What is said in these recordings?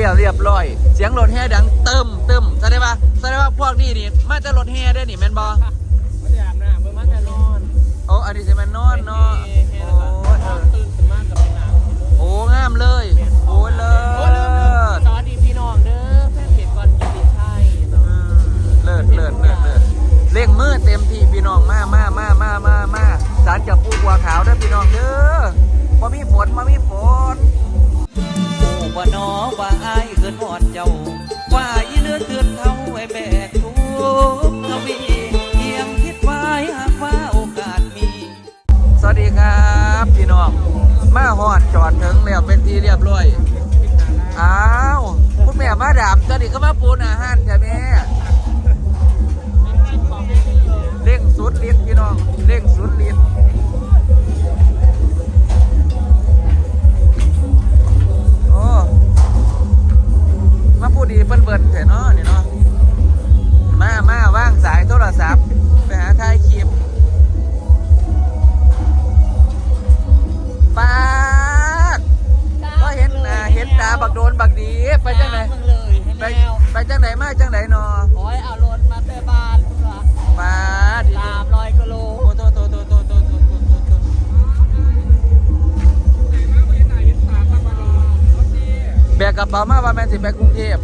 รียบเรียบร้อย เสียงรถแห่ดังเติมเติมแสดงว่าแสดงว่าพวกนี้นี่มาจะรถแห่ได้อนี่แม่นบ่ไม่ได้อาบน้ำเมื่อมันจะนอนโอ้อันนี้สิแม่นนอนเนาะแห่โอ้แล้วก็เออตื่นขึ้นมากับไปน้ำโอ้งามเลยโอ้เลิโอ้ลืมลืมศสวัสดีพี่น้องเด้อแฟนเพจก่อนกินดิชัยเนาะอืมเลิศเลิศเลิศเลิศเร่งมือเต็มที่พี่น้องมามามามามามาสารจากปูบัวขาวเด้อพี่น้องเด้อมามีฝนมามีฝน ผู้บ่นอว่าอายเกินหอดเจ้า ว่าอีเลือเตือนเขาไว้แบกทุกข์ทวีเพียงคิดไว้หากว่าโอกาสมี สวัสดีครับพี่น้อง มาหอดจอดถึงแล้วเป็นที่เรียบร้อย อ้าวคุณแม่มาดามตอนนี้ก็มาปูนอาหารใช่ไหมเร่งสุดฤทธิ์พี่น้องเร่งสุดฤท จังไหนมาจังไหนนอขอให้เอารถมาเตะบ้านคุณวะปาดสามร้อยกิโลโอ้โตโตโตโตโตโตโตโตโตแบกกระเป๋ามาว่าแม่นสิไปกรุงเทพ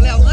อ亮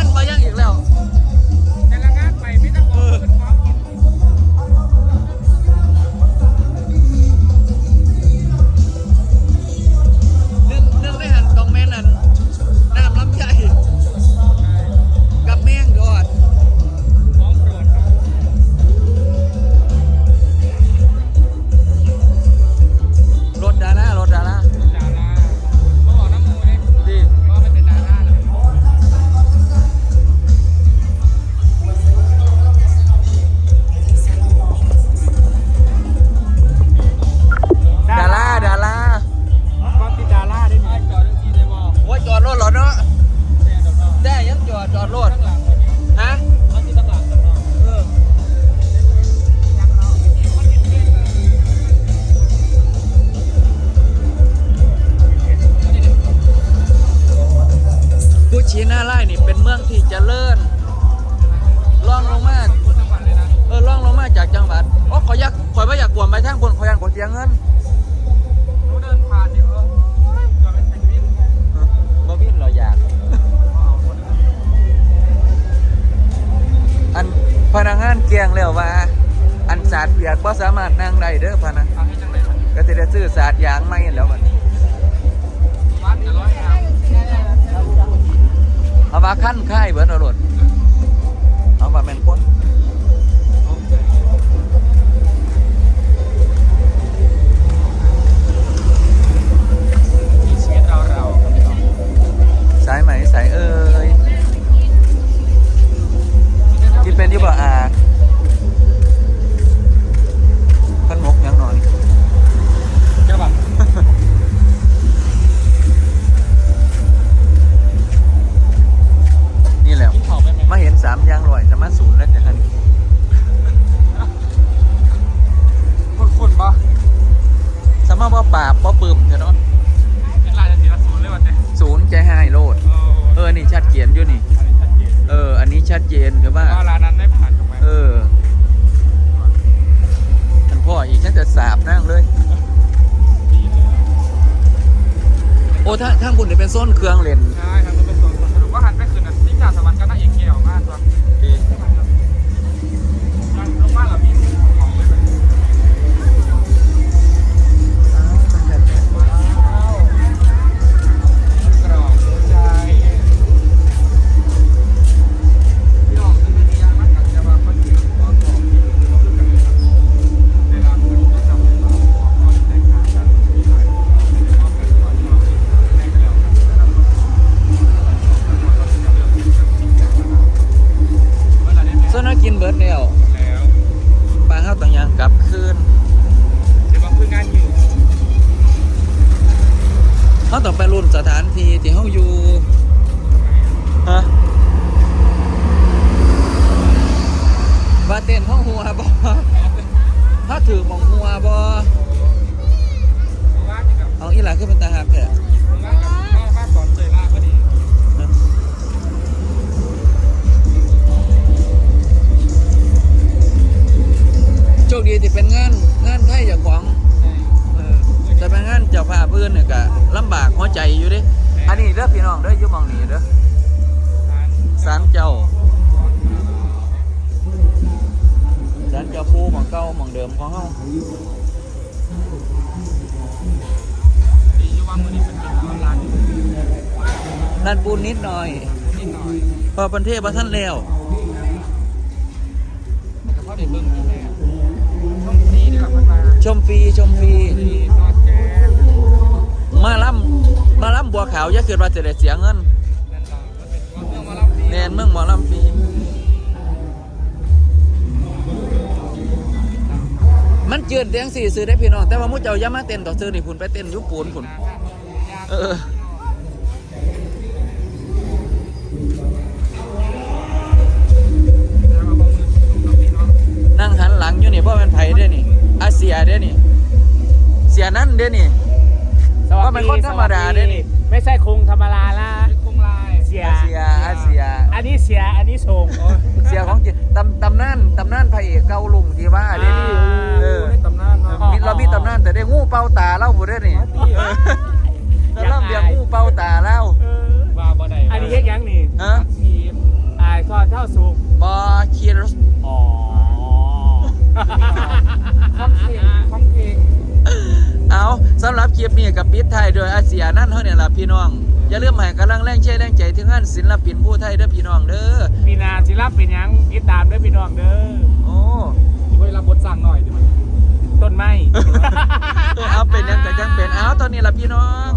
ชีนาไล่นี่เป็นเมืองที่เจริญล่องลงมาจังหวัดเลยนะเออล่องลงมาจากจังหวัดโอ้ขอยอยากขอยว่าอยากกวนไปทางบนขอยอยากกดเสียเงินหนูเดินผ่านเนี่ยเออจอดเป็นแท็กซี่เออบ่วินเราอยาก อันพนักงานเกียงแล้วว่า อันสาดเปียกบ่สามารถนั่งได้เด้อพะนะเอาให้จังไหนครับก็สิได้ซื้อสาดยางใหม่แล้วบัดนี้ เอาว่าขั้นค่ายเบิดเอาโล ชัดเจนคือว่าว่าร้านนั้นได้ผ่านถูกไหมเออท่านพ่ออีกฉันจะสาบนั่งเลยดีเลยโอ้ถ้าทั้งบุญเนี่ยเป็นโซนเครื่องเล่น นั่นปูนนิดหน่อยพอประเทศบ่ทันแล้วแต่พ่อเด็กเบิ้งที่แม่ช่องนี้นี่และมันมาชมฟรีชมฟรีมาล่ำมาล่ำบัวขาวอย่าเกิดว่าจะได้เสียเงินนั่นเมืองมาล่าดีแนนเมืองหมอลำฟรี มันเจือนเตียงสี่ซื้อได้พี่น้อง แต่ว่ามุเจ้าอย่ามาเต้นต่อซื้อนี่คุณไปเต้นอยุปูนคุณเออนั่งหันหลังอยู่นี่เพราะมันไผเด้อนี่อาเซียเด้อนี่ เสียนั่นเด้อนี่สวัสว่าเป็นคนธรรมดาเด้อนี่ ไม่ใช่คงธรรมดาละคงลายเสียอาเซียอาเซีย อันนี้เสีย อันนี้ทรงเสียของจริงตำตำนานตำนานพระเอก ลิปนี้กับปิดไทยโดยอาเซียนั่นเท่านี่ยละพี่น้อง อย่าลืมให้กำลังแรงใช่แรงใจถึงงานศิลปินผู้ไทยเด้อพี่น้องเด้อปีนาศิลปินยังติดตามด้วยพี่น้องเด้อโอ้ช่ยรับบทสั่งหน่อยดิมันต้นไม้ ตัวเอาเป็นยังกับจังเป็นเอาตอนนี้ล่ะพี่น้อง